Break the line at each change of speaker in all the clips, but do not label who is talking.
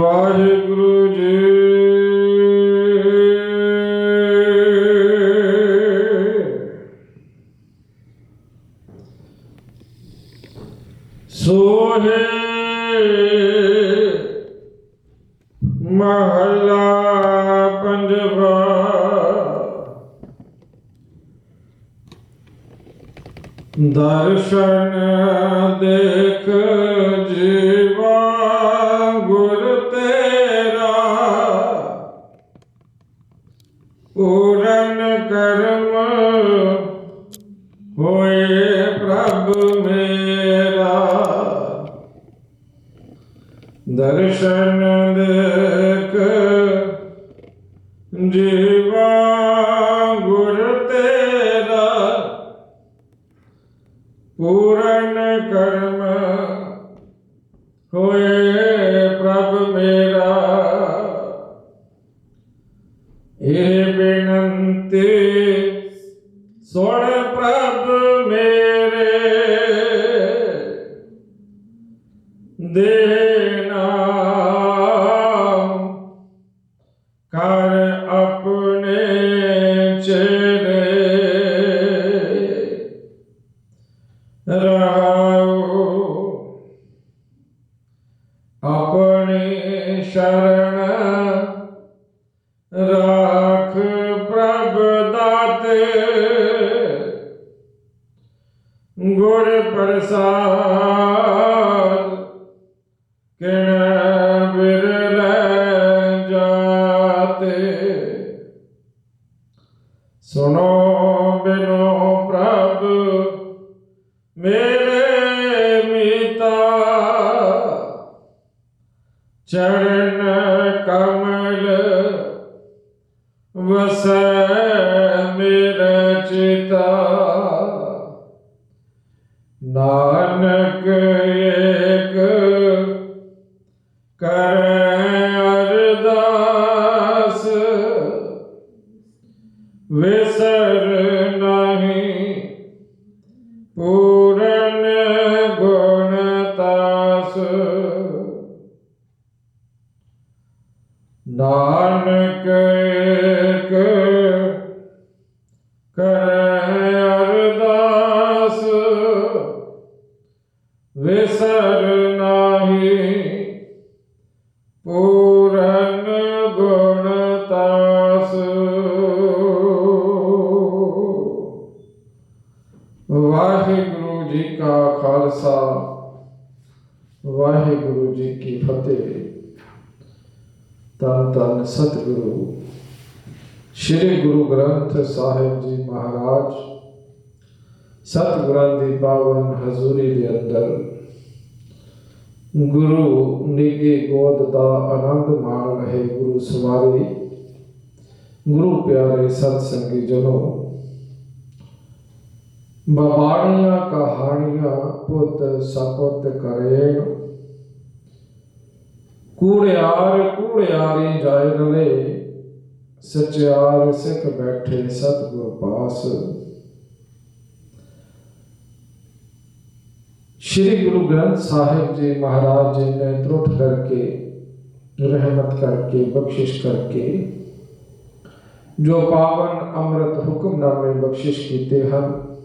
ਵਾਹਿਗੁਰੂ ਜੀ। ਸੋਹੇ ਮਹਲਾ ਪੰਜਵਾ। ਦਰਸ਼ਨ ਦੇਖ ਗੁਰ ਪ੍ਰਸਾਦ ਨਾਨਕ ਏਕ ਕਰੈ ਅਰਦਾਸ, ਵਿਸਰ ਨਾਹੀ ਪੂਰਨ ਗੁਣ ਤਾਸ। ਵਾਹਿਗੁਰੂ ਜੀ ਕਾ ਖਾਲਸਾ, ਵਾਹਿਗੁਰੂ ਜੀ ਕੀ ਫਤਿਹ। ਤਨ ਸਤਿਗੁਰੂ। ਸ੍ਰੀ ਗੁਰੂ ਗ੍ਰੰਥ ਸਾਹਿਬ ਜੀ ਮਹਾਰਾਜ, ਸਤਿਗੁਰਾਂ ਦੀ ਪਾਵਨ ਹਜ਼ੂਰੀ ਦੇ ਅੰਦਰ, ਗੁਰੂ ਨਿਗੇ ਗੋਦ ਦਾ ਆਨੰਦ ਮਾਣ ਰਹੇ ਗੁਰੂ ਸਵਾਰੀ, ਗੁਰੂ ਪਿਆਰੇ ਸਤ ਸੰਗੀ ਜਨੋ। ਬਾਬਾਣੀਆਂ ਕਹਾਣੀਆਂ ਪੁੱਤ ਸਪੁੱਤ ਕਰੇਣ ਕੂੜਿਆਰ ਕੂੜਿਆਰੀ ਜਾਇ ਰਲੇ ਸਚਿਆਰ ਸਿੱਖ ਬੈਠੇ ਸਤਿਗੁਰ ਪਾਸ। ਸ਼੍ਰੀ ਗੁਰੂ ਗ੍ਰੰਥ ਸਾਹਿਬ ਜੀ ਮਹਾਰਾਜ ਜੀ ਨੇ ਤਰੁੱਠ ਕਰਕੇ, ਰਹਿਮਤ ਕਰਕੇ, ਬਖਸ਼ਿਸ਼ ਕਰਕੇ, ਜੋ ਪਾਵਨ ਅੰਮ੍ਰਿਤ ਹੁਕਮਨਾਮੇ ਬਖਸ਼ਿਸ਼ ਕੀਤੇ ਹਨ,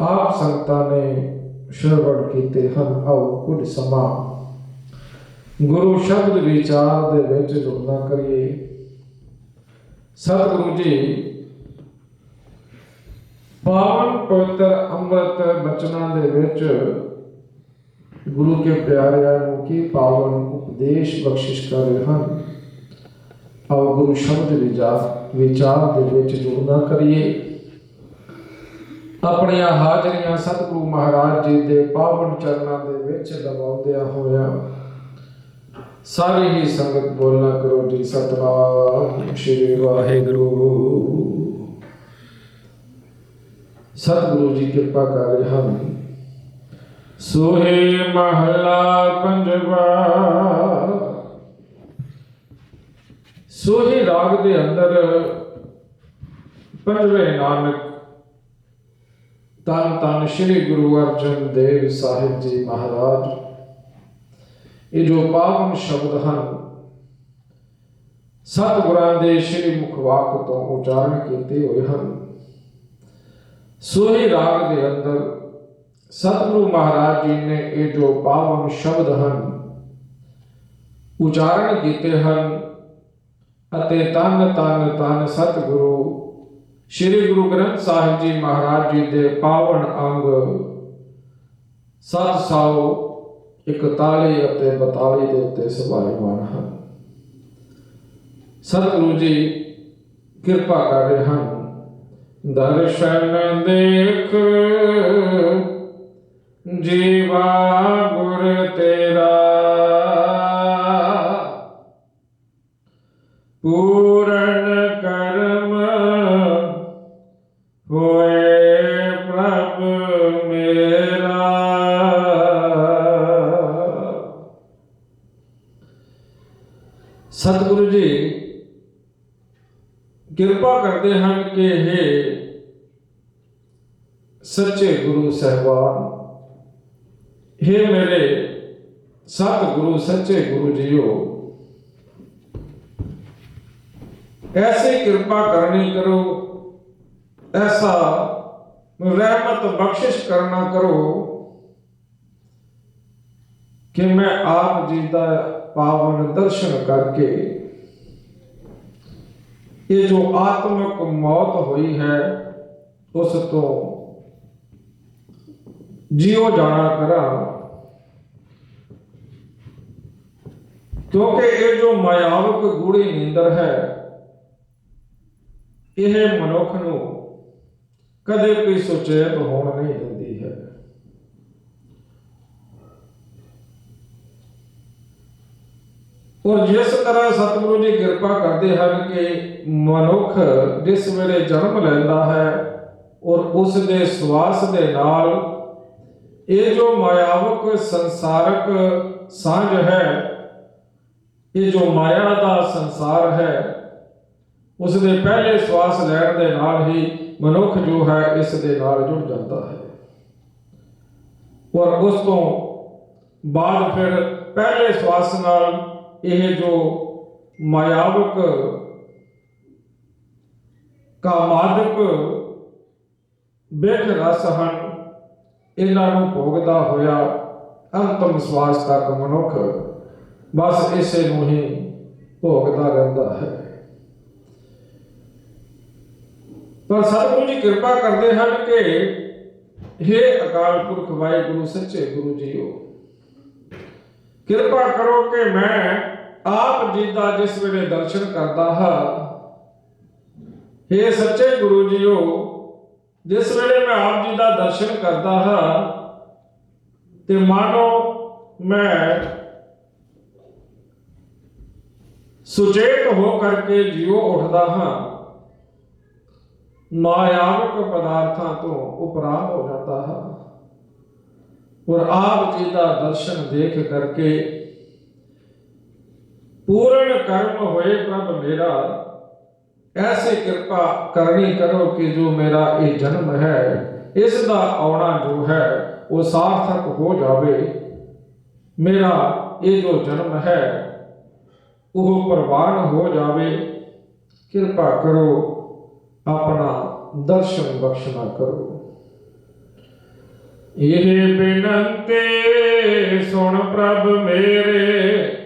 ਆਪ ਸੰਗਤਾਂ ਨੇ ਸ਼ਰਵਣ ਕੀਤੇ ਹਨ, ਆਓ ਕੁਝ ਸਮਾਂ ਗੁਰੂ ਸ਼ਬਦ ਵਿਚਾਰ ਦੇ ਵਿੱਚ ਜੁੜਨਾ ਕਰੀਏ। ਸਤਿਗੁਰੂ ਜੀ, ਪਾਵਨ ਪਵਿੱਤਰ ਅੰਮ੍ਰਿਤ ਬਚਨਾਂ ਦੇ ਵਿੱਚ ਗੁਰੂ ਕੇ ਪਿਆਰਿਆਂ ਨੂੰ ਕੀ ਪਾਵਨ ਉਪਦੇਸ਼ ਬਖਸ਼ਿਸ਼ ਕਰ ਰਹੇ ਹਨ? ਆਓ ਗੁਰੂ ਸ਼ਬਦ ਵਿਚਾਰ ਵਿਚਾਰ ਦੇ ਵਿੱਚ ਜੁੜਨਾ ਕਰੀਏ। ਆਪਣੀਆਂ ਹਾਜ਼ਰੀਆਂ ਸਤਿਗੁਰੂ ਮਹਾਰਾਜ ਜੀ ਦੇ ਪਾਵਨ ਚਰਨਾਂ ਦੇ ਵਿੱਚ ਲਵਾਉਂਦਿਆਂ ਹੋਇਆ ਸਾਰੀ ਹੀ ਸੰਗਤ ਬੋਲਣਾ ਕਰੋ ਜੀ ਸਤਨਾਮ ਸ਼੍ਰੀ ਵਾਹਿਗੁਰੂ। ਸਤਿਗੁਰੂ ਜੀ ਕਿਰਪਾ ਕਰ ਰਹੇ ਹਨ ਸੋਹੇ ਮਹਲਾ ਪੰਜਵਾ। ਸੋਹੇ ਰਾਗ ਦੇ ਅੰਦਰ ਪੰਜਵੇਂ ਨਾਨਕ ਤਨ ਤਨ ਸ੍ਰੀ ਗੁਰੂ ਅਰਜਨ ਦੇਵ ਸਾਹਿਬ ਜੀ ਮਹਾਰਾਜ ਇਹ ਜੋ ਪਾਵਨ ਸ਼ਬਦ ਹਨ, ਸਤਿਗੁਰਾਂ ਦੇ ਸ਼੍ਰੀ ਮੁਖਵਾਕ ਤੋਂ ਉਚਾਰਨ ਕੀਤੇ ਹੋਏ ਹਨ। ਸੋਹੀ ਰਾਗ ਦੇ ਅੰਦਰ ਸਤਿਗੁਰੂ ਮਹਾਰਾਜ ਜੀ ਨੇ ਇਹ ਜੋ ਪਾਵਨ ਸ਼ਬਦ ਹਨ, ਉਚਾਰਨ ਕੀਤੇ ਹਨ ਅਤੇ ਤਨ ਤਨ ਤਨ ਸਤਿਗੁਰੂ, ਸ੍ਰੀ ਗੁਰੂ ਗ੍ਰੰਥ ਸਾਹਿਬ ਜੀ ਮਹਾਰਾਜ ਜੀ ਦੇ ਪਾਵਨ ਅੰਗ 741 ਅਤੇ 42 ਦੇ ਉੱਤੇ ਸਵਾਰੀਮਾਨ ਹਨ। ਸਤਿਗੁਰੂ ਜੀ, ਕਿਰਪਾ ਕਰ ਰਹੇ ਹਨ। ਦਰਸ਼ਨ ਦੇਖ, ਜੀਵਾ ਗੁਰ ਤੇਰਾ। ਪੂਰਨ ਕਰਦੇ ਹਨ ਕਿ ਇਹ ਸੱਚੇ ਗੁਰੂ ਸਹਿਬਾਨ हे ਮੇਰੇ ਸਤਿਗੁਰੂ, ਸੱਚੇ ਗੁਰੂ ਜੀਓ, ਐਸੇ ਕਿਰਪਾ ਕਰਨੀ ਕਰੋ, ਐਸਾ ਰਹਿਮਤ ਬਖਸ਼ਿਸ਼ ਕਰਨਾ ਕਰੋ ਕਿ ਮੈਂ ਆਪ ਜੀ ਦਾ ਪਾਵਨ ਦਰਸ਼ਨ ਕਰਕੇ ਇਹ ਜੋ ਆਤਮਿਕ ਮੌਤ ਹੋਈ ਹੈ, ਉਸ ਤੋਂ ਜਿਉ ਜਾਣਾ ਕਰਾਂ। ਕਿਉਂਕਿ ਇਹ ਜੋ ਮਾਇਆਵਕ ਗੂੜੀ ਨੀਂਦਰ ਹੈ, ਇਹ ਮਨੁੱਖ ਨੂੰ ਕਦੇ ਵੀ ਸੁਚੇਤ ਹੋਣ ਨਹੀਂ ਦਿੰਦੀ ਹੈ ਔਰ ਜਿਸ ਤਰ੍ਹਾਂ ਸਤਿਗੁਰੂ ਜੀ ਕਿਰਪਾ ਕਰਦੇ ਹਨ ਕਿ ਮਨੁੱਖ ਜਿਸ ਵੇਲੇ ਜਨਮ ਲੈਂਦਾ ਹੈ ਔਰ ਉਸ ਦੇ ਸਵਾਸ ਦੇ ਨਾਲ ਇਹ ਜੋ ਮਾਇਆਵਕ ਸੰਸਾਰਕ ਸਾਂਝ ਹੈ, ਇਹ ਜੋ ਮਾਇਆ ਦਾ ਸੰਸਾਰ ਹੈ, ਉਸ ਦੇ ਪਹਿਲੇ ਸਵਾਸ ਲੈਣ ਦੇ ਨਾਲ ਹੀ ਮਨੁੱਖ ਜੋ ਹੈ ਇਸ ਦੇ ਨਾਲ ਜੁੜ ਜਾਂਦਾ ਹੈ। ਔਰ ਉਸ ਤੋਂ ਬਾਅਦ ਫਿਰ ਪਹਿਲੇ ਸਵਾਸ ਨਾਲ ਇਹ ਜੋ ਮਾਇਆਵਕ ਕਾਮਾਦਿਕ ਬਿਖ ਰਸ ਹਨ, ਇਹਨਾਂ ਨੂੰ ਭੋਗਦਾ ਹੋਇਆ ਅੰਤਮ ਸਵਾਸ ਤੱਕ ਮਨੁੱਖ ਬਸ ਇਸੇ ਨੂੰ ਹੀ ਭੋਗਦਾ ਰਹਿੰਦਾ ਹੈ। ਪਰ ਸਤਿਗੁਰੂ ਜੀ ਕਿਰਪਾ ਕਰਦੇ ਹਨ ਕਿ हे ਅਕਾਲ ਪੁਰਖ, ਵਾਹਿਗੁਰੂ, ਸੱਚੇ ਗੁਰੂ ਜੀਓ, ਕਿਰਪਾ ਕਰੋ ਕਿ ਮੈਂ ਆਪ ਜੀ ਦਾ ਜਿਸ ਵੇਲੇ ਦਰਸ਼ਨ ਕਰਦਾ ਹਾਂ हे ਸੱਚੇ ਗੁਰੂ ਜੀਓ, ਜਿਸ ਵੇਲੇ ਮੈਂ ਆਪ ਜੀ ਦਾ ਦਰਸ਼ਨ ਕਰਦਾ ਹਾਂ, ਤੇ ਮਾਨੋ ਮੈਂ ਸੁਚੇਤ ਹੋ ਕਰਕੇ ਜਿਉ ਉੱਠਦਾ ਹਾਂ। ਮਾਇਆਵਕ ਪਦਾਰਥਾਂ ਤੋਂ ਉਪਰਾਮ ਹੋ ਜਾਂਦਾ ਹਾਂ। ਔਰ ਆਪ ਜੀ ਦਾ ਦਰਸ਼ਨ ਦੇਖ ਕਰਕੇ ਪੂਰਨ ਕਰਮ ਹੋਏ ਪ੍ਰਭ ਮੇਰਾ। ਐਸੀ ਕਿਰਪਾ ਕਰਨੀ ਕਰੋ ਕਿ ਜੋ ਮੇਰਾ ਇਹ ਜਨਮ ਹੈ, ਇਸ ਦਾ ਆਉਣਾ ਜੋ ਹੈ, ਉਹ ਸਾਰਥਕ ਹੋ ਜਾਵੇ। ਮੇਰਾ ਇਹ ਜੋ ਜਨਮ ਹੈ, ਉਹ ਪ੍ਰਵਾਨ ਹੋ ਜਾਵੇ। ਕਿਰਪਾ ਕਰੋ, ਆਪਣਾ ਦਰਸ਼ਨ ਬਖਸ਼ਣਾ ਕਰੋ। ਇਹ ਬੇਨੰਤੀ ਸੁਣ ਪ੍ਰਭ ਮੇਰੇ।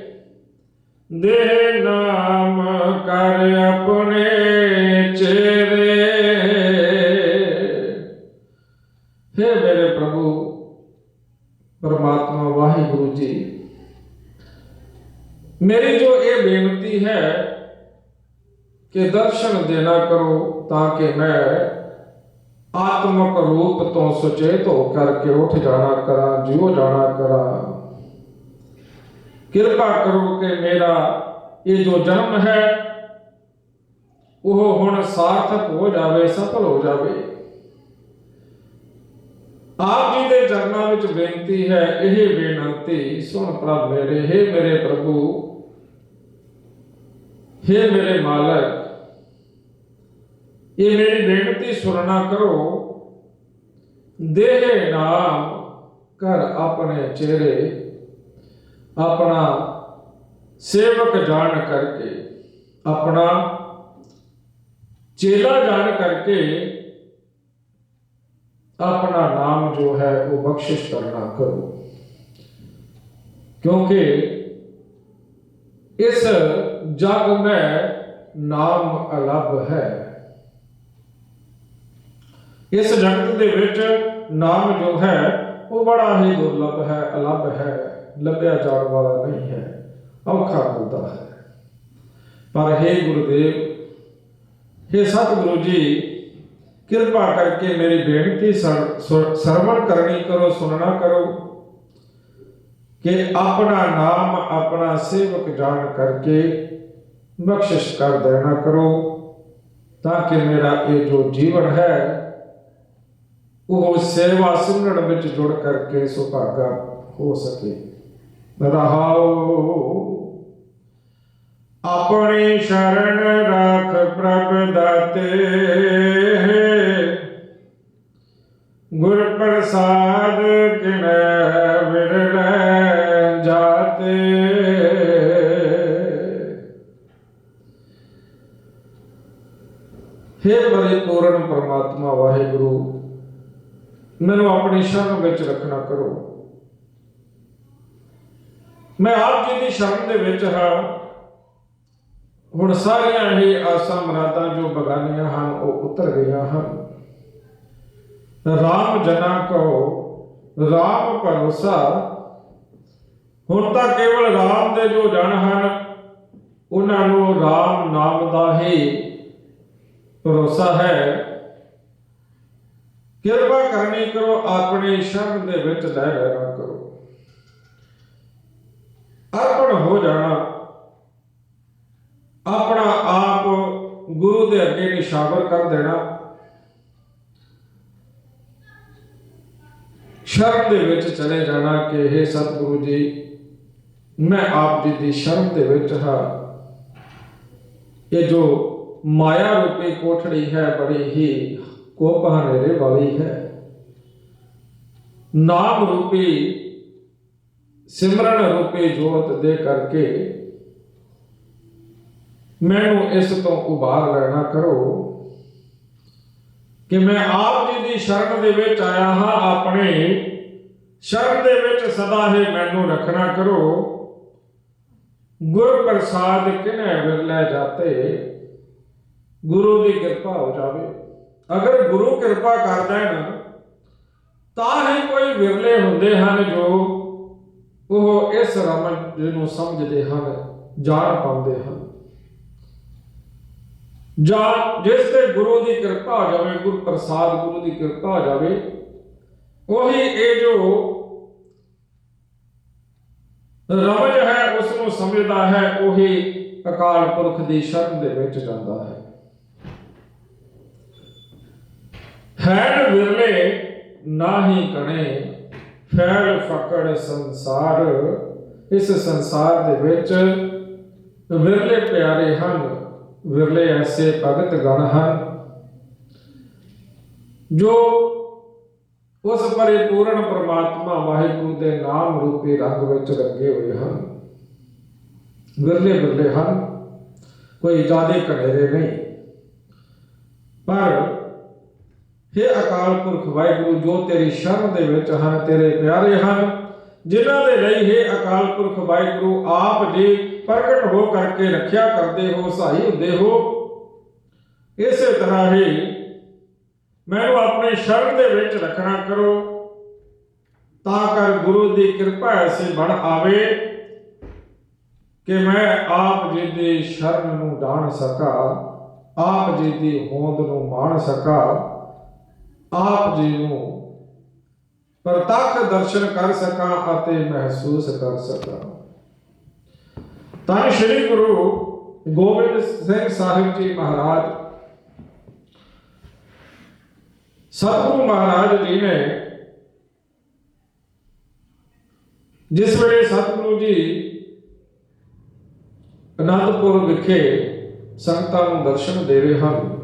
ਦੇ ਨਾਮ ਕਰ ਆਪਣੇ ਚਿਹਰੇ ਹੈ ਮੇਰੇ ਪ੍ਰਭੂ, ਪਰਮਾਤਮਾ ਵਾਹਿਗੁਰੂ ਜੀ, ਮੇਰੀ ਜੋ ਇਹ ਬੇਨਤੀ ਹੈ ਕਿ ਦਰਸ਼ਨ ਦੇਣਾ ਕਰੋ ਤਾਂ ਕਿ ਮੈਂ ਆਤਮਕ ਰੂਪ ਤੋਂ ਸੁਚੇਤ ਹੋ ਕਰਕੇ ਉੱਠ ਜਾਣਾ ਕਰਾਂ, ਜਿਉ ਜਾਣਾ ਕਰਾਂ। ਕਿਰਪਾ ਕਰੋ ਕਿ ਮੇਰਾ ਇਹ ਜੋ ਜਨਮ ਹੈ, ਉਹ ਹੁਣ ਸਾਰਥਕ ਹੋ ਜਾਵੇ, ਸਫਲ ਹੋ ਜਾਵੇ। ਆਪ ਜੀ ਦੇ ਚਰਨਾਂ ਵਿੱਚ ਬੇਨਤੀ ਹੈ, ਇਹ ਬੇਨਤੀ ਸੁਣ ਪ੍ਰਭ ਮੇਰੇ, ਹੈ ਮੇਰੇ ਪ੍ਰਭੂ, ਹੈ ਮੇਰੇ ਮਾਲਕ, ਇਹ ਮੇਰੀ ਬੇਨਤੀ ਸੁਣਨਾ ਕਰੋ। ਦੇਹ ਨਾਮ ਕਰ ਆਪਣੇ ਚਿਹਰੇ ਆਪਣਾ ਸੇਵਕ ਜਾਣ ਕਰਕੇ, ਆਪਣਾ ਚੇਲਾ ਜਾਣ ਕਰਕੇ ਆਪਣਾ ਨਾਮ ਜੋ ਹੈ ਉਹ ਬਖਸ਼ਿਸ਼ ਕਰਨਾ ਕਰੋ। ਕਿਉਂਕਿ ਇਸ ਜਗ ਮੈਂ ਨਾਮ ਅਲੱਭ ਹੈ। ਇਸ ਜਗਤ ਦੇ ਵਿੱਚ ਨਾਮ ਜੋ ਹੈ ਉਹ ਬੜਾ ਹੀ ਦੁਰਲਭ ਹੈ, ਅਲੱਭ ਹੈ। ਲੱਭਿਆ ਜਾਣ ਵਾਲਾ ਨਹੀਂ ਹੈ, ਔਖਾ ਹੁੰਦਾ ਹੈ। ਪਰ हे ਗੁਰਦੇਵ हे ਸਤਿਗੁਰੂ ਜੀ, ਕਿਰਪਾ ਕਰਕੇ ਮੇਰੀ ਬੇਨਤੀ ਸਰਵਣ ਕਰਨੀ ਕਰੋ, ਸੁਣਨਾ ਕਰੋ ਕਿ ਆਪਣਾ ਨਾਮ, ਆਪਣਾ ਸੇਵਕ ਜਾਣ ਕਰਕੇ ਬਖਸ਼ਿਸ਼ ਕਰ ਦੇਣਾ ਕਰੋ, ਤਾਂ ਕਿ ਮੇਰਾ ਇਹ ਜੋ ਜੀਵਨ ਹੈ, ਉਹ ਸੇਵਾ ਸਿਮਰਨ ਵਿੱਚ ਜੁੜ ਕਰਕੇ ਸੁਭਾਗਾ ਹੋ ਸਕੇ। ਰਹਾਓ। ਆਪਣੀ ਸ਼ਰਨ ਰੱਖ ਪ੍ਰਭ ਦਾਤੇ। ਗੁਰ ਪ੍ਰਸਾਦ ਕਿਨੈ ਵਿਰਲੇ ਜਾਤੇ। ਹੇ ਪਰਿਪੂਰਨ ਪਰਮਾਤਮਾ, ਵਾਹਿਗੁਰੂ, ਮੈਨੂੰ ਆਪਣੀ ਸ਼ਰਨ ਵਿੱਚ ਰੱਖਣਾ ਕਰੋ। ਮੈਂ ਆਪ ਜੀ ਦੀ ਸ਼ਰਨ ਦੇ ਵਿੱਚ ਹਾਂ। ਹੁਣ ਸਾਰੀਆਂ ਹੀ ਆਸਾਂ ਮਰਾਦਾਂ ਜੋ ਬਗਾਨੀਆਂ ਹਨ, ਉਹ ਉਤਰ ਗਈਆਂ ਹਨ। ਰਾਮ ਜਨਾ ਕਹੋ, ਰਾਮ ਭਰੋਸਾ। ਹੁਣ ਤਾਂ ਕੇਵਲ ਰਾਮ ਦੇ ਜੋ ਜਨ ਹਨ, ਉਹਨਾਂ ਨੂੰ ਰਾਮ ਨਾਮ ਦਾ ਹੀ ਭਰੋਸਾ ਹੈ। ਕਿਰਪਾ ਕਰਨੀ ਕਰੋ ਆਪਣੀ ਸ਼ਰਨ ਦੇ ਵਿੱਚ ਲੈ ਰਹਿਣਾ ਹੋ ਜਾਣਾ ਆਪਣਾ ਆਪ ਗੁਰੂ ਦੇ ਅੱਗੇ ਨਿਸ਼ਾਵਰ ਕਰ ਦੇਣਾ ਸ਼ਰਨ ਦੇ ਵਿੱਚ ਚਲੇ ਜਾਣਾ ਕਿ हे ਸਤਿਗੁਰੂ ਜੀ ਮੈਂ ਆਪ ਜੀ ਦੀ ਸ਼ਰਨ ਦੇ ਵਿੱਚ ਹਾਂ ਇਹ ਜੋ ਮਾਇਆ ਰੂਪੀ ਕੋਠੜੀ ਹੈ ਬੜੀ ਹੀ ਕੋਪ ਹਨੇਰੇ ਵਾਲੀ ਹੈ ਨਾਮ ਰੂਪੀ ਸਿਮਰਨ ਰੂਪੀ ਜੋਤ ਦੇ ਕਰਕੇ ਮੈਨੂੰ ਇਸ ਤੋਂ ਉਭਾਰ ਲੈਣਾ ਕਰੋ ਕਿ ਮੈਂ ਆਪ ਜੀ ਦੀ ਸ਼ਰਨ ਦੇ ਵਿੱਚ ਆਇਆ ਹਾਂ, ਆਪਣੇ ਸ਼ਰਨ ਦੇ ਵਿੱਚ ਸਦਾ ਹੀ ਮੈਨੂੰ ਰੱਖਣਾ ਕਰੋ। ਗੁਰ ਪ੍ਰਸਾਦ ਕਿਨੇ ਵਿਰਲੇ ਜਾਤੇ? ਗੁਰੂ ਦੀ ਕਿਰਪਾ ਹੋ ਜਾਵੇ। ਅਗਰ ਗੁਰੂ ਕਿਰਪਾ ਕਰ ਦੇਣ, ਤਾਂ ਹੀ ਕੋਈ ਵਿਰਲੇ ਹੁੰਦੇ ਹਨ ਜੋ ਉਹ ਇਸ ਰਮਨ ਨੂੰ ਸਮਝਦੇ ਹਨ, ਜਾਣ ਪਾਉਂਦੇ ਹਨ। ਜਾਂ ਜਿਸ ਤੇ ਗੁਰੂ ਦੀ ਕਿਰਪਾ ਹੋ ਜਾਵੇ ਗੁਰ ਪ੍ਰਸਾਦ ਗੁਰੂ ਦੀ ਕਿਰਪਾ ਹੋ ਜਾਵੇ, ਉਹੀ ਇਹ ਜੋ ਰਮਜ ਹੈ ਉਸ ਨੂੰ ਸਮਝਦਾ ਹੈ, ਉਹੀ ਅਕਾਲ ਪੁਰਖ ਦੀ ਸ਼ਰਨ ਦੇ ਵਿੱਚ ਜਾਂਦਾ ਹੈ। ਹੈਨ ਵਿਰਲੇ ਨਾਹੀ ਕਣੇ ਫੈਲ ਫਕੜ ਸੰਸਾਰ, ਇਸ ਸੰਸਾਰ ਦੇ ਵਿੱਚ ਵਿਰਲੇ ਪਿਆਰੇ ਹਨ, ਵਿਰਲੇ ਐਸੇ ਭਗਤ ਗਣ ਹਨ, ਜੋ ਉਸ ਪਰਿਪੂਰਨ ਪ੍ਰਮਾਤਮਾ ਵਾਹਿਗੁਰੂ ਦੇ ਨਾਮ ਰੂਪੀ ਰੰਗ ਵਿੱਚ ਰੰਗੇ ਹੋਏ ਹਨ। ਵਿਰਲੇ ਵਿਰਲੇ ਹਨ, ਕੋਈ ਜ਼ਿਆਦੇ ਘਨੇਰੇ ਨਹੀਂ, ਪਰ हे ਅਕਾਲ ਪੁਰਖ ਵਾਹਿਗੁਰੂ, ਜੋ ਤੇਰੀ ਸ਼ਰਨ ਦੇ ਵਿੱਚ ਹਨ, ਤੇਰੇ ਪਿਆਰੇ ਹਨ, ਜਿਨ੍ਹਾਂ ਦੇ ਲਈ हे ਅਕਾਲ ਪੁਰਖ ਵਾਹਿਗੁਰੂ, ਆਪ ਜੀ ਪ੍ਰਗਟ ਹੋ ਕਰਕੇ ਰੱਖਿਆ ਕਰਦੇ ਹੋ, ਸਹਾਈ ਹੁੰਦੇ ਹੋ। ਇਸੇ ਤਰ੍ਹਾਂ ਹੀ ਮੈਨੂੰ ਆਪਣੇ ਸ਼ਰਨ ਦੇ ਵਿੱਚ ਰੱਖਣਾ ਕਰੋ, ਤਾਂ ਕਰ ਗੁਰੂ ਦੀ ਕਿਰਪਾ ਐਸੀ ਬਣ ਆਵੇ ਕਿ ਮੈਂ ਆਪ ਜੀ ਦੀ ਸ਼ਰਨ ਨੂੰ ਜਾਣ ਸਕਾਂ, ਆਪ ਜੀ ਦੀ ਹੋਂਦ ਨੂੰ ਮਾਣ ਸਕਾਂ। ਆਪ ਜੀ ਨੂੰ ਪ੍ਰਤੱਖ ਦਰਸ਼ਨ ਕਰ ਸਕਾਂ ਅਤੇ ਮਹਿਸੂਸ ਕਰ ਸਕਾਂ। ਤਾਂ ਸ੍ਰੀ ਗੁਰੂ ਗੋਬਿੰਦ ਸਿੰਘ ਸਾਹਿਬ ਜੀ ਮਹਾਰਾਜ, ਸਤਿਗੁਰੂ ਮਹਾਰਾਜ ਜੀ ਨੇ ਜਿਸ ਵੇਲੇ ਸਤਿਗੁਰੂ ਜੀ ਅਨੰਦਪੁਰ ਵਿਖੇ ਸੰਗਤਾਂ ਨੂੰ ਦਰਸ਼ਨ ਦੇ ਰਹੇ ਹਨ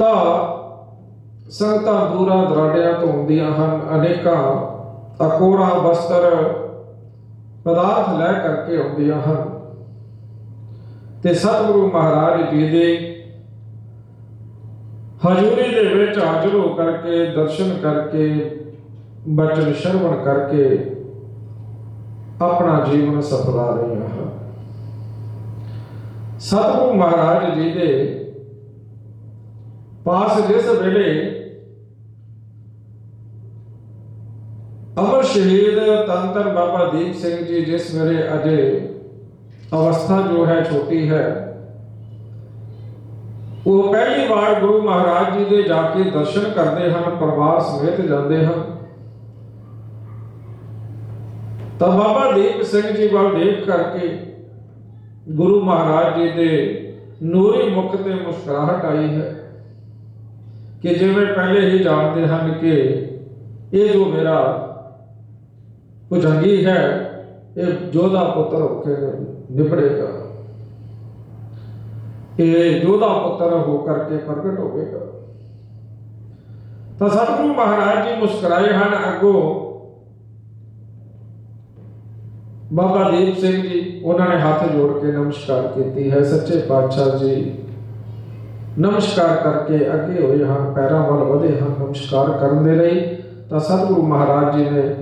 ਤਾਂ ਸੰਗਤਾਂ ਦੂਰਾਂ ਦਰਾਡਿਆਂ ਤੋਂ ਆਉਂਦੀਆਂ ਹਨ। ਅਨੇਕਾਂ ਅਕੋਰਾ ਬਸਤਰ, ਪਦਾਰਥ ਲੈ ਕਰਕੇ ਆਉਂਦੀਆਂ ਹਨ। ਤੇ ਸਤਿਗੁਰੂ ਮਹਾਰਾਜ ਜੀ ਦੇ ਹਜ਼ੂਰੀ ਦੇ ਵਿੱਚ ਹਾਜ਼ਰ ਹੋ ਕਰਕੇ, ਦਰਸ਼ਨ ਕਰਕੇ, ਬਚਨ ਸ਼ਰਵਣ ਕਰਕੇ ਆਪਣਾ ਜੀਵਨ ਸਫਲਾ ਰਹੀਆਂ ਹਨ। ਸਤਿਗੁਰੂ ਮਹਾਰਾਜ ਜੀ ਦੇ ਪਾਸ ਜਿਸ ਵੇਲੇ ਅਮਰ ਸ਼ਹੀਦ ਧੰਨ ਧੰਨ ਬਾਬਾ ਦੀਪ ਸਿੰਘ ਜੀ, ਜਿਸ ਵੇਲੇ ਅਜੇ ਅਵਸਥਾ ਜੋ ਹੈ ਛੋਟੀ ਹੈ, ਉਹ ਪਹਿਲੀ ਵਾਰ ਗੁਰੂ ਮਹਾਰਾਜ ਜੀ ਦੇ ਜਾ ਕੇ ਦਰਸ਼ਨ ਕਰਦੇ ਹਨ, ਪਰਿਵਾਰ ਸਮੇਤ ਜਾਂਦੇ ਹਨ। ਤਾਂ ਬਾਬਾ ਦੀਪ ਸਿੰਘ ਜੀ ਵੱਲ ਦੇਖ ਕਰਕੇ ਗੁਰੂ ਮਹਾਰਾਜ ਜੀ ਦੇ ਨੂਰੀ ਮੁਖ ਤੇ ਮੁਸਕਰਾਹਟ ਆਈ ਹੈ। ਕਿ ਜਿਵੇਂ ਪਹਿਲੇ ਹੀ ਜਾਣਦੇ ਹਨ ਕਿ ਇਹ ਜੋ ਮੇਰਾ ਭੁਜੰਗੀ ਹੈ, ਇਹ ਜੋਧਾ ਪੁੱਤਰ ਹੋ ਕੇ ਨਿਭੜੇਗਾ ਇਹ ਜੋਧਾ ਪੁੱਤਰ ਹੋ ਕਰਕੇ ਪ੍ਰਗਟ ਹੋਵੇਗਾ। ਤਾਂ ਸਤਿਗੁਰੂ ਮਹਾਰਾਜ ਜੀ ਮੁਸਕਰਾਏ ਹਨ ਅੱਗੋਂ। ਬਾਬਾ ਦੀਪ ਸਿੰਘ ਜੀ, ਉਹਨਾਂ ਨੇ ਹੱਥ ਜੋੜ ਕੇ ਨਮਸਕਾਰ ਕੀਤੀ ਹੈ। ਸੱਚੇ ਪਾਤਸ਼ਾਹ ਜੀ ਨਮਸਕਾਰ ਕਰਕੇ ਅੱਗੇ ਹੋਏ ਹਨ, ਪੈਰਾਂ ਵੱਲ ਵਧੇ ਹਨ, ਨਮਸਕਾਰ ਕਰਨ ਦੇ ਲਈ। ਤਾਂ ਸਤਿਗੁਰੂ ਮਹਾਰਾਜ ਜੀ ਨੇ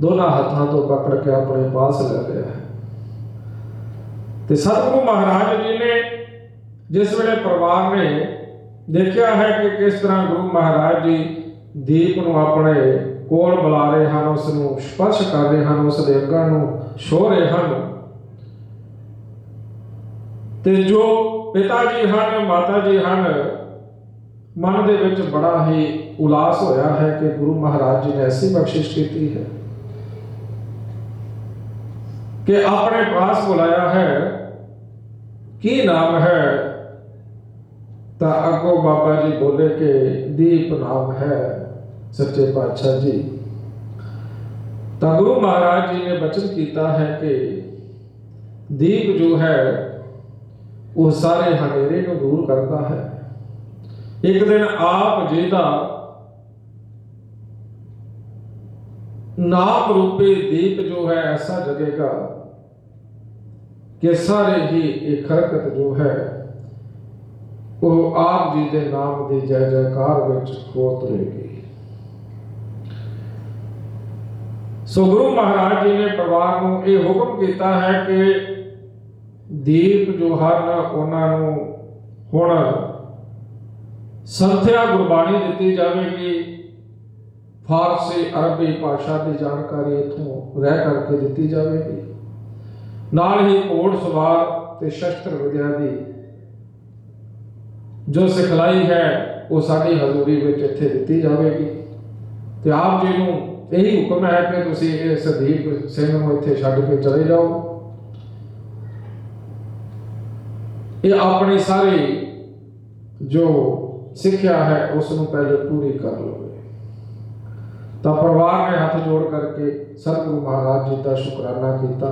ਦੋਨਾਂ ਹੱਥਾਂ ਤੋਂ ਪਕੜ ਕੇ ਆਪਣੇ ਪਾਸ ਲੈ ਲਿਆ ਹੈ। ਤੇ ਸਤਿਗੁਰੂ ਮਹਾਰਾਜ ਜੀ ਨੇ ਜਿਸ ਵੇਲੇ ਪਰਿਵਾਰ ਨੇ ਦੇਖਿਆ ਹੈ ਕਿ ਕਿਸ ਤਰ੍ਹਾਂ ਗੁਰੂ ਮਹਾਰਾਜ ਜੀ ਦੀਪ ਨੂੰ ਆਪਣੇ ਕੋਲ ਬੁਲਾ ਰਹੇ ਹਨ, ਉਸ ਨੂੰ ਸਪਰਸ਼ ਕਰ ਰਹੇ ਹਨ, ਉਸ ਦੇ ਅੰਗਾਂ ਨੂੰ ਛੋਹ ਰਹੇ ਹਨ ਤੇ ਜੋ ਪਿਤਾ ਜੀ ਹਨ, ਮਾਤਾ ਜੀ ਹਨ, ਮਨ ਦੇ ਵਿੱਚ ਬੜਾ ਹੀ ਉਲਾਸ ਹੋਇਆ ਹੈ ਕਿ ਗੁਰੂ ਮਹਾਰਾਜ ਜੀ ਨੇ ਐਸੀ ਬਖਸ਼ਿਸ਼ ਕੀਤੀ ਹੈ ਕਿ ਆਪਣੇ ਪਾਸ ਬੁਲਾਇਆ ਹੈ। ਕੀ ਨਾਮ ਹੈ? ਤਾਂ ਅੱਗੋਂ ਬਾਬਾ ਜੀ ਬੋਲੇ ਕਿ ਦੀਪ ਨਾਮ ਹੈ ਸੱਚੇ ਪਾਤਸ਼ਾਹ ਜੀ। ਤਾਂ ਗੁਰੂ ਮਹਾਰਾਜ ਜੀ ਨੇ ਬਚਨ ਕੀਤਾ ਹੈ ਕਿ ਦੀਪ ਜੋ ਹੈ ਉਹ ਸਾਰੇ ਹਨੇਰੇ ਨੂੰ ਦੂਰ ਕਰਦਾ ਹੈ। ਇੱਕ ਦਿਨ ਆਪ ਜੀ ਦਾ ਨਾਮ ਰੂਪੇ ਦੀਪ ਜੋ ਹੈ ਐਸਾ ਜਗੇਗਾ ਕਿ ਸਾਰੇ ਹੀ ਇਹ ਖਰਕਤ ਜੋ ਹੈ, ਉਹ ਆਪ ਜੀ ਦੇ ਨਾਮ ਦੀ ਜੈ ਜੈਕਾਰ ਵਿੱਚ ਖੋਤ ਸੋ ਗੁਰੂ ਮਹਾਰਾਜ ਜੀ ਨੇ ਪਰਿਵਾਰ ਨੂੰ ਇਹ ਹੁਕਮ ਕੀਤਾ ਹੈ ਕਿ ਦੀਪ ਜੋ ਹਨ ਉਹਨਾਂ ਨੂੰ ਹੁਣ ਸੰਥਿਆ ਗੁਰਬਾਣੀ ਦਿੱਤੀ ਜਾਵੇਗੀ ਫਾਰਸੀ ਅਰਬੀ ਭਾਸ਼ਾ ਦੀ ਜਾਣਕਾਰੀ ਇਥੋਂ ਰਹਿ ਕਰਕੇ ਦਿੱਤੀ ਜਾਵੇਗੀ। ਨਾਲ ਹੀ ਘੋੜ ਸਵਾਰ ਤੇ ਸ਼ਸਤਰ ਵਿਦਿਆ ਦੀ ਜੋ ਸਿਖਲਾਈ ਹੈ, ਉਹ ਸਾਡੀ ਹਜ਼ੂਰੀ ਵਿੱਚ ਇੱਥੇ ਦਿੱਤੀ ਜਾਵੇਗੀ। ਤੇ ਆਪ ਜੀ ਨੂੰ ਇਹੀ ਹੁਕਮ ਹੈ ਕਿ ਤੁਸੀਂ ਇਹ ਸਦੀਪ ਸਿੰਘ ਨੂੰ ਇੱਥੇ ਛੱਡ ਕੇ ਚਲੇ ਜਾਓ। ਇਹ ਆਪਣੀ ਸਾਰੀ ਜੋ ਸਿੱਖਿਆ ਹੈ ਉਸ ਨੂੰ ਪਹਿਲੇ ਪੂਰੀ ਕਰ ਲਵੇ ਤਾਂ ਪਰਿਵਾਰ ਨੇ ਹੱਥ ਜੋੜ ਕਰਕੇ ਸਤਿਗੁਰੂ ਮਹਾਰਾਜ ਜੀ ਦਾ ਸ਼ੁਕਰਾਨਾ ਕੀਤਾ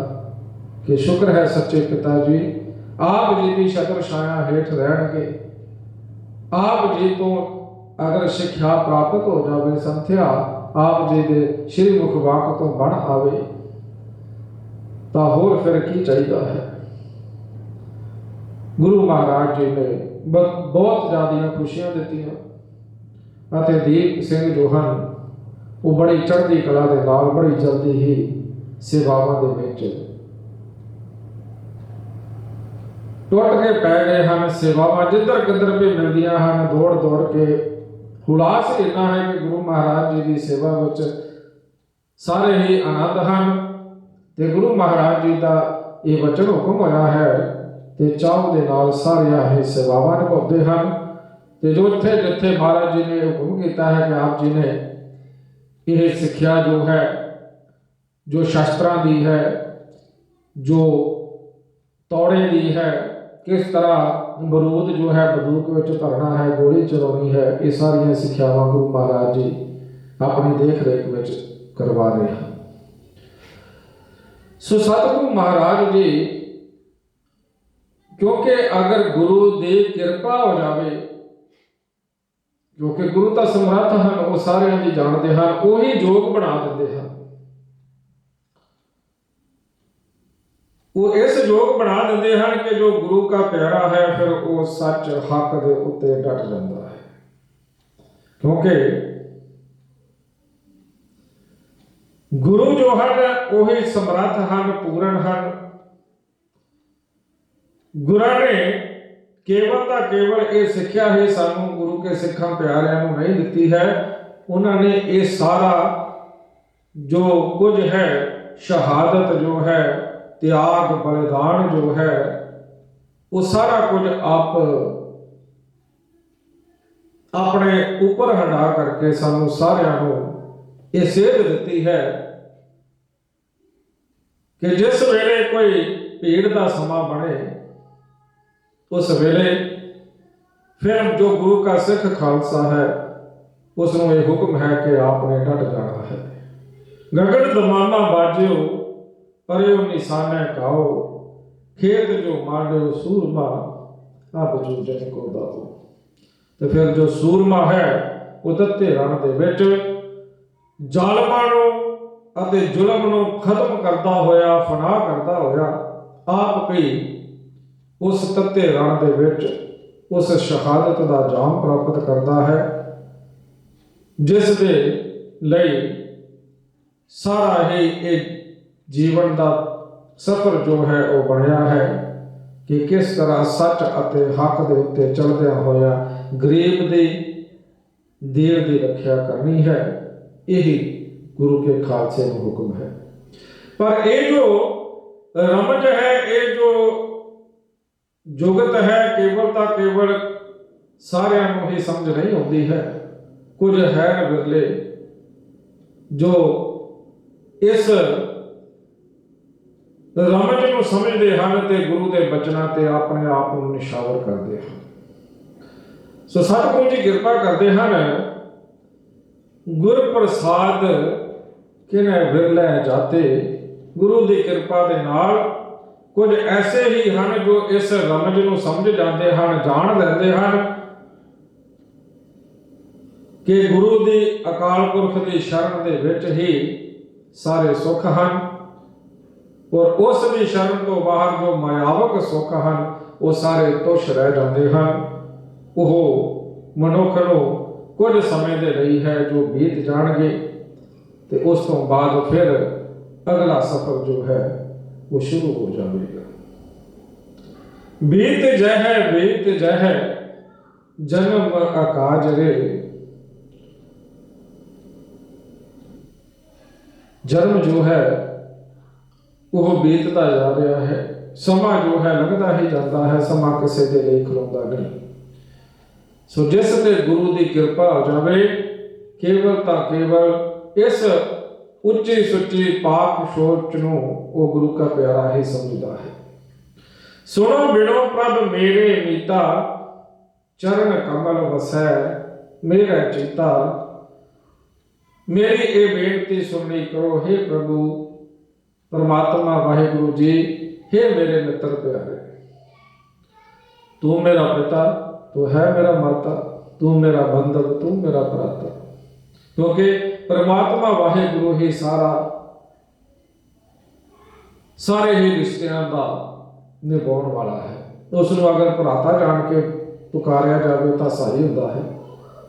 ਕਿ ਸ਼ੁਕਰ ਹੈ ਸੱਚੇ ਪਿਤਾ ਜੀ, ਆਪ ਜੀ ਦੀ ਸ਼ਤਰ ਛਾਇਆ ਹੇਠ ਰਹਿਣਗੇ। ਆਪ ਜੀ ਤੋਂ ਅਗਰ ਸਿੱਖਿਆ ਪ੍ਰਾਪਤ ਹੋ ਜਾਵੇ, ਸੰਥਿਆ ਆਪ ਜੀ ਦੇ ਸ਼੍ਰੀ ਮੁਖ ਵਾਕ ਤੋਂ ਬਣ ਆਵੇ, ਤਾਂ ਹੋਰ ਫਿਰ ਕੀ ਚਾਹੀਦਾ ਹੈ? ਗੁਰੂ ਮਹਾਰਾਜ ਜੀ ਨੇ ਬ- ਬਹੁਤ ਜ਼ਿਆਦੀਆਂ ਖੁਸ਼ੀਆਂ ਦਿੱਤੀਆਂ ਅਤੇ ਦੀਪ ਸਿੰਘ ਜੋ ਹਨ ਉਹ ਬੜੀ ਚੜ੍ਹਦੀ ਕਲਾ ਦੇ ਨਾਲ ਬੜੀ ਜਲਦੀ ਹੀ ਸੇਵਾਵਾਂ ਦੇ ਵਿੱਚ ਟੁੱਟ ਕੇ ਪੈ ਗਏ ਹਨ ਸੇਵਾਵਾਂ ਜਿੱਧਰ ਕਿੱਧਰ ਵੀ ਮਿਲਦੀਆਂ ਹਨ ਦੌੜ ਦੌੜ ਕੇ ਹੁਲਾਸ ਇੰਨਾ ਹੈ ਕਿ ਗੁਰੂ ਮਹਾਰਾਜ ਜੀ ਦੀ ਸੇਵਾ ਵਿੱਚ ਸਾਰੇ ਹੀ ਆਨੰਦ ਹਨ ਤੇ ਗੁਰੂ ਮਹਾਰਾਜ ਜੀ ਦਾ ਇਹ ਵਚਨ ਹੁਕਮ ਹੋਇਆ ਹੈ ਤੇ ਚਾਹ ਦੇ ਨਾਲ ਸਾਰੀਆਂ ਇਹ ਸੇਵਾਵਾਂ ਨਿਭਾਉਂਦੇ ਹਨ। ਤੇ ਜੋ ਇੱਥੇ ਜਿੱਥੇ ਮਹਾਰਾਜ ਜੀ ਨੇ ਹੁਕਮ ਕੀਤਾ ਹੈ ਕਿ ਆਪ ਜੀ ਨੇ ਇਹ ਸਿੱਖਿਆ ਜੋ ਹੈ, ਜੋ ਸ਼ਾਸਤਰਾਂ ਦੀ ਹੈ, ਜੋ ਤੌੜੇ ਦੀ ਹੈ, ਕਿਸ ਤਰ੍ਹਾਂ ਬਰੂਦ ਜੋ ਹੈ ਬੰਦੂਕ ਵਿੱਚ ਭਰਨਾ ਹੈ, ਗੋਲੀ ਚਲਾਉਣੀ ਹੈ, ਇਹ ਸਾਰੀਆਂ ਸਿੱਖਿਆਵਾਂ ਗੁਰੂ ਮਹਾਰਾਜ ਜੀ ਆਪਣੀ ਦੇਖ ਰੇਖ ਵਿੱਚ ਕਰਵਾ ਰਹੇ ਹਨ। ਸੋ ਸਤਿਗੁਰੂ ਮਹਾਰਾਜ ਜੀ ਕਿਉਂਕਿ ਅਗਰ ਗੁਰੂ ਦੀ ਕਿਰਪਾ ਹੋ ਜਾਵੇ, ਕਿਉਂਕਿ ਗੁਰੂ ਤਾਂ ਸਮਰੱਥ ਹਨ, ਉਹ ਸਾਰਿਆਂ ਦੀ ਜਾਣਦੇ ਹਨ, ਉਹੀ ਯੋਗ ਬਣਾ ਦਿੰਦੇ ਹਨ। ਉਹ ਇਸ ਯੋਗ ਬਣਾ ਦਿੰਦੇ ਹਨ ਕਿ ਜੋ ਗੁਰੂ ਦਾ ਪਿਆਰਾ ਹੈ, ਫਿਰ ਉਹ ਸੱਚ ਹੱਕ ਦੇ ਉੱਤੇ ਡਟ ਜਾਂਦਾ ਹੈ। ਕਿਉਂਕਿ ਗੁਰੂ ਜੋ ਹਨ, ਉਹੀ ਸਮਰੱਥ ਹਨ, ਪੂਰਨ ਹਨ ਗੁਰਾਂ ਨੇ ਕੇਵਲ ਤਾਂ ਕੇਵਲ ਇਹ ਸਿੱਖਿਆ ਹੀ ਸਾਨੂੰ ਗੁਰੂ ਕੇ ਸਿੱਖਾਂ ਪਿਆਰਿਆਂ ਨੂੰ ਨਹੀਂ ਦਿੱਤੀ ਹੈ। ਉਹਨਾਂ ਨੇ ਇਹ ਸਾਰਾ ਜੋ ਕੁਝ ਹੈ, ਸ਼ਹਾਦਤ ਜੋ ਹੈ, ਤਿਆਗ, ਬਲਿਦਾਨ ਜੋ ਹੈ, ਉਹ ਸਾਰਾ ਕੁਝ ਆਪ ਆਪਣੇ ਉੱਪਰ ਹੰਡਾ ਕਰਕੇ ਸਾਨੂੰ ਸਾਰਿਆਂ ਨੂੰ ਇਹ ਸੇਧ ਦਿੱਤੀ ਹੈ ਕਿ ਜਿਸ ਵੇਲੇ ਕੋਈ ਭੀੜ ਦਾ ਸਮਾਂ ਬਣੇ ਉਸ ਵੇਲੇ ਫਿਰ ਜੋ ਗੁਰੂ ਕਾ ਸਿੱਖ ਖਾਲਸਾ ਹੈ ਉਸ ਨੂੰ ਇਹ ਹੁਕਮ ਹੈ ਕਿ ਆਪ ਨੇ ਡਟ ਜਾਣਾ ਹੈ। ਗਗਨ ਦਮਾਨਾ ਬਾਜਿਓ ਪਰਿਓ ਨਿਸ਼ਾਨੇ ਕਾਓ, ਖੇਤ ਜੋ ਮਾਂਡਿਓ ਸੂਰਮਾ ਆਪ ਜੋ ਜਨ ਕੋ ਦਾਓ। ਤੇ ਫਿਰ ਜੋ ਸੂਰਮਾ ਹੈ ਉਹ ਦਿੱਤੇ ਰਣ ਦੇ ਵਿੱਚ ਜ਼ਾਲਮਾਂ ਨੂੰ ਅਤੇ ਜ਼ੁਲਮ ਨੂੰ ਖਤਮ ਕਰਦਾ ਹੋਇਆ ਫਨਾ ਕਰਦਾ ਹੋਇਆ, ਆਪ ਵੀ ਉਸ ਤੱਤੇ ਰਣ ਦੇ ਵਿੱਚ ਉਸ ਸ਼ਹਾਦਤ ਦਾ ਜਾਮ ਪ੍ਰਾਪਤ ਕਰਦਾ ਹੈ, ਜਿਸ ਦੇ ਲਈ ਸਾਰਾ ਹੀ ਇਹ ਜੀਵਨ ਦਾ ਸਫ਼ਰ ਜੋ ਹੈ ਉਹ ਬਣਿਆ ਹੈ ਕਿ ਕਿਸ ਤਰ੍ਹਾਂ ਸੱਚ ਅਤੇ ਹੱਕ ਦੇ ਉੱਤੇ ਚੱਲਦਿਆਂ ਹੋਇਆ ਗਰੀਬ ਦੀ ਦੇਰ ਦੀ ਰੱਖਿਆ ਕਰਨੀ ਹੈ, ਇਹੀ ਗੁਰੂ ਕੇ ਖਾਲਸੇ ਨੂੰ ਹੁਕਮ ਹੈ। ਪਰ ਇਹ ਜੋ ਰਮਜ ਹੈ, ਇਹ ਜੋ ਜੁਗਤ ਹੈ ਕੇਵਲ ਤਾਂ ਕੇਵਲ, ਸਾਰਿਆਂ ਨੂੰ ਹੀ ਸਮਝ ਨਹੀਂ ਆਉਂਦੀ ਹੈ। ਕੁਝ ਹੈ ਵਿਰਲੇ, ਜੋ ਇਸ ਰਮਜ ਨੂੰ ਸਮਝਦੇ ਹਨ ਤੇ ਗੁਰੂ ਦੇ ਬਚਨਾਂ ਤੇ ਆਪਣੇ ਆਪ ਨੂੰ ਨਿਸ਼ਾਵਰ ਕਰਦੇ ਹਨ। ਸੋ ਸਤਿਗੁਰੂ ਜੀ ਕਿਰਪਾ ਕਰਦੇ ਹਨ ਗੁਰ ਪ੍ਰਸਾਦ ਕਿਨੇ ਵਿਰਲੇ ਜਾਤੇ, ਗੁਰੂ ਦੀ ਕਿਰਪਾ ਦੇ ਨਾਲ ਕੁਝ ਐਸੇ ਹੀ ਹਨ ਜੋ ਇਸ ਰਮਜ ਨੂੰ ਸਮਝ ਜਾਂਦੇ ਹਨ, ਜਾਣ ਲੈਂਦੇ ਹਨ ਕਿ ਗੁਰੂ ਦੀ ਅਕਾਲ ਪੁਰਖ ਦੀ ਸ਼ਰਨ ਦੇ ਵਿੱਚ ਹੀ ਸਾਰੇ ਸੁੱਖ ਹਨ ਔਰ ਉਸ ਦੀ ਸ਼ਰਨ ਤੋਂ ਬਾਹਰ ਜੋ ਮਾਇਆਵਕ ਸੁੱਖ ਹਨ, ਉਹ ਸਾਰੇ ਤੁਸ਼ ਰਹਿ ਜਾਂਦੇ ਹਨ। ਉਹ ਮਨੁੱਖ ਨੂੰ ਕੁਝ ਸਮੇਂ ਦੇ ਲਈ ਹੈ ਜੋ ਬੀਤ ਜਾਣਗੇ ਤੇ ਉਸ ਤੋਂ ਬਾਅਦ ਫਿਰ ਅਗਲਾ ਸਫ਼ਰ ਜੋ ਹੈ ਉਹ ਸ਼ੁਰੂ ਹੋ ਜਾਵੇਗਾ। ਬੀਤ ਜਹ ਬੀਤ ਜਹ, ਜਨਮ ਆਕਾਜ ਰੇ। ਜਨਮ ਜੋ ਹੈ, ਉਹ ਬੀਤਦਾ ਜਾ ਰਿਹਾ ਹੈ। ਸਮਾਂ ਜੋ ਹੈ, ਲੰਘਦਾ ਹੀ ਜਾਂਦਾ ਹੈ। ਸਮਾਂ ਕਿਸੇ ਦੇ ਲਈ ਖਲੋਂਦਾ ਨਹੀਂ। ਸੋ ਜਿਸ ਤੇ ਗੁਰੂ ਦੀ ਕਿਰਪਾ ਹੋ ਜਾਵੇ, ਕੇਵਲ ਤਾਂ ਕੇਵਲ ਇਸ ਉੱਚੀ ਸੁੱਚੀ ਪਾਕ ਸੋਚ ਨੂੰ ਉਹ ਗੁਰੂ ਦਾ ਪਿਆਰਾ ਹੀ ਸਮਝਦਾ ਹੈ। ਸੁਣੋ ਬਿਨੋ ਪ੍ਰਭ ਮੇਰੇ ਮੀਤਾ, ਚਰਨ ਕਮਲ ਵਸੈ, ਮੇਰਾ ਚਿਤਾ। ਮੇਰੀ ਇਹ ਬੇਨਤੀ ਸੁਣਨੀ ਕਰੋ हे ਪ੍ਰਭੂ, ਪਰਮਾਤਮਾ, ਵਾਹਿਗੁਰੂ ਜੀ हे ਮੇਰੇ ਮਿੱਤਰ ਪਿਆਰੇ। ਤੂੰ ਮੇਰਾ ਪਿਤਾ, ਤੂੰ ਹੈ ਮੇਰਾ ਮਾਤਾ, ਤੂੰ ਮੇਰਾ ਬੰਧਵ ਤੂੰ ਮੇਰਾ ਭਰਾਤਾ। ਕਿਉਂਕਿ ਪਰਮਾਤਮਾ ਵਾਹਿਗੁਰੂ ਹੀ ਸਾਰਾ। ਸਾਰੇ ਹੀ ਰਿਸ਼ਤਿਆਂ ਦਾ ਨਿਭਾਉਣ ਵਾਲਾ ਹੈ। ਉਸ ਨੂੰ ਅਗਰ ਭਰਾਤਾ ਜਾਣ ਕੇ ਪੁਕਾਰਿਆ ਜਾਵੇ ਤਾਂ ਸਹੀ ਹੁੰਦਾ ਹੈ।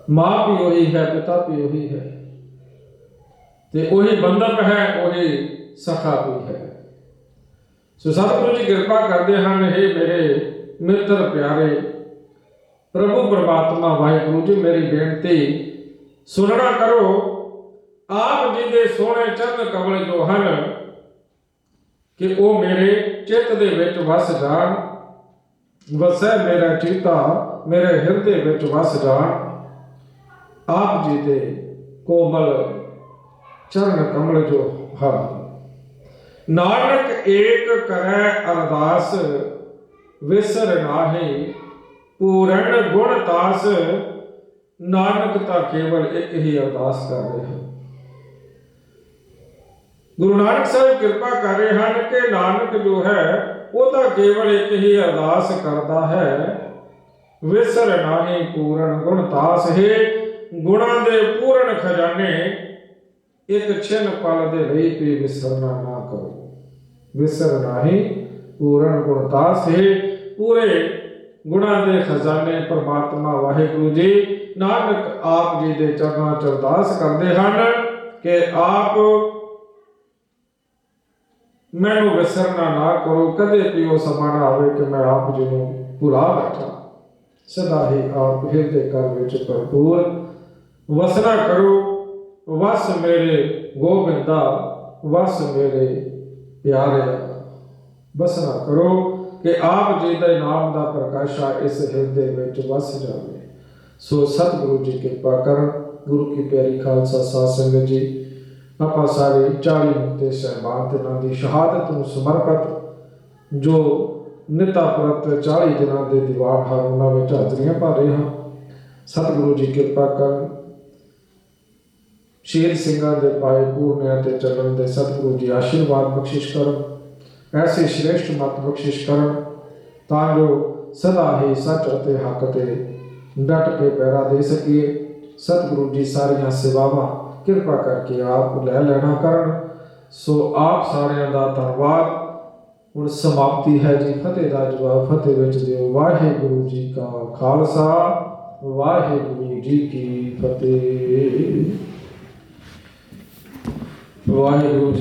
ਮਾਂ ਵੀ ਉਹੀ ਹੈ, ਪਿਤਾ ਵੀ ਉਹੀ ਹੈ। ਤੇ ਉਹੀ ਬੰਧਕ ਹੈ, ਉਹੀ ਸਖਾ ਵੀ ਹੈ। ਸੋ ਸਤਿਗੁਰੂ ਜੀ ਕਿਰਪਾ ਕਰਦੇ ਹਨ ਇਹ ਮੇਰੇ ਮਿੱਤਰ ਪਿਆਰੇ, ਪ੍ਰਭੂ ਪਰਮਾਤਮਾ ਵਾਹਿਗੁਰੂ ਜੀ, ਮੇਰੀ ਬੇਨਤੀ ਸੁਣਨਾ ਕਰੋ। ਆਪ ਜੀ ਦੇ ਸੋਹਣੇ ਚਰਨ ਕਮਲ ਜੋ ਹਨ ਕਿ ਉਹ ਮੇਰੇ ਚਿੱਤ ਦੇ ਵਿੱਚ ਵਸ ਜਾਣ, ਵਸੈ ਮੇਰਾ ਚੀਤਾ ਮੇਰੇ ਹਿਰਦੇ ਵਿੱਚ ਵਸ ਜਾਣ। ਆਪ ਜੀ ਦੇ ਕੋਮਲ ਚਰਨ ਕਮਲ ਜੋ ਹਨ ਨਾਨਕ ਏਕ ਕਰੈ ਅਰਦਾਸ, ਵਿਸਰ ਨਾਹੀ ਪੂਰਨ ਗੁਣ ਤਾਸ। ਨਾਨਕ ਤਾਂ ਕੇਵਲ ਇੱਕ ਹੀ ਅਰਦਾਸ ਕਰ ਰਿਹਾ। ਹਨ ਗੁਰੂ ਨਾਨਕ ਸਾਹਿਬ ਕਿਰਪਾ ਕਰ ਰਹੇ ਹਨ ਕਿ ਨਾਨਕ ਜੋ ਹੈ, ਉਹ ਤਾਂ ਕੇਵਲ ਇੱਕ ਹੀ ਅਰਦਾਸ ਕਰਦਾ ਹੈ। ਵਿਸਰ ਨਾਹੀ ਪੂਰਨ ਗੁਣ ਤਾਸ ਹੈ, ਗੁਣਾਂ ਦੇ ਪੂਰਨ ਖਜ਼ਾਨੇ, ਇੱਕ ਛਿਨ ਪਲ ਦੇ ਲਈ ਵੀ ਵਿਸਰਨਾ ਨਾ ਕਰੋ। ਵਿਸਰ ਨਾਹੀ ਪੂਰਨ ਗੁਣਤਾ ਸੇ ਪੂਰੇ ਗੁਣਾਂ ਦੇ ਖਜ਼ਾਨੇ ਪ੍ਰਮਾਤਮਾ ਵਾਹਿਗੁਰੂ ਜੀ, ਨਾਨਕ ਆਪ ਜੀ ਦੇ ਚਰਨਾਂ ਚ ਅਰਦਾਸ ਕਰਦੇ ਹਨ ਕਿ ਆਪ ਮੈਨੂੰ ਵਿਸਰਨਾ ਨਾ ਕਰੋ, ਕਦੇ ਵੀ ਉਹ ਸਮਾਂ ਨਾ ਆਵੇ ਕਿ ਮੈਂ ਆਪ ਜੀ ਨੂੰ ਭੁਲਾ ਬੈਠਾ। ਸਦਾ ਹੀ ਆਪ ਹਿਰਦੇ ਘਰ ਵਿੱਚ ਭਰਪੂਰ। ਵਸਣਾ ਕਰੋ, ਵਸ ਮੇਰੇ ਗੋਬਿੰਦਾ, ਵਸ ਮੇਰੇ ਪਿਆਰੇ। ਵਸਣਾ ਕਰੋ ਕਿ ਆਪ ਜੀ ਦੇ ਨਾਮ ਦਾ ਪ੍ਰਕਾਸ਼ਾ ਇਸ ਹਿਰਦੇ ਵਿੱਚ ਵਸ ਜਾਵੇ। ਸੋ ਸਤਿਗੁਰੂ ਜੀ ਕਿਰਪਾ ਕਰਨ। ਗੁਰੂ ਕੀ ਪਿਆਰੀ ਖਾਲਸਾ ਸਾਧ ਸੰਗਤ ਜੀ ਆਪਾਂ ਸਾਰੇ 40 ਮੁਕਤੇ ਸਹਿਬਾਨ ਤੇ ਨਾਲ ਦੀ ਸ਼ਹਾਦਤ ਨੂੰ ਸਮਰਪਿਤ, ਜੋ ਨਿਤਾ ਪ੍ਰਤ 40 ਦਿਨਾਂ ਦੇ ਦੀਵਾਰ ਹਨ ਉਹਨਾਂ ਵਿੱਚ ਹਾਜ਼ਰੀਆਂ ਭਰ ਰਹੇ ਹਾਂ। ਸਤਿਗੁਰੂ ਜੀ ਕਿਰਪਾ ਕਰਨ। ਸ਼ੇਰ ਸਿੰਘਾਂ ਦੇ ਪਾਏ ਪੂਰਨਿਆਂ ਤੇ ਚੱਲਣ ਦੇ ਸਤਿਗੁਰੂ ਜੀ ਆਸ਼ੀਰਵਾਦ ਬਖਸ਼ਿਸ਼ ਕਰਨ। ਐਸੇ ਸ਼੍ਰੇਸ਼ਟ ਮਤ ਬਖਸ਼ਿਸ਼ ਕਰਨ, ਤਾਂ ਜੋ ਸਦਾ ਹੀ ਸੱਚ ਅਤੇ ਹੱਕ ਤੇ ਡਟ ਕੇ ਪੈਰਾ ਦੇ ਸਕੀਏ। ਸਤਿਗੁਰੂ ਜੀ ਸਾਰੀਆਂ ਸੇਵਾਵਾਂ ਕਿਰਪਾ ਕਰਕੇ ਆਪ ਲੈ ਲੈਣਾ ਕਰਨ। ਸੋ ਆਪ ਸਾਰਿਆਂ ਦਾ ਧੰਨਵਾਦ। ਹੁਣ ਸਮਾਪਤੀ ਹੈ ਜੀ ਫਤਿਹ ਦਾ ਜਵਾਬ। ਫਤਿਹ ਵਿੱਚ ਦਿਓ ਵਾਹਿਗੁਰੂ ਜੀ ਕਾ ਖਾਲਸਾ। ਵਾਹਿਗੁਰੂ ਜੀ ਕੀ ਫਤਿਹ। ਵਾਹਿਗੁਰੂ ਜੀ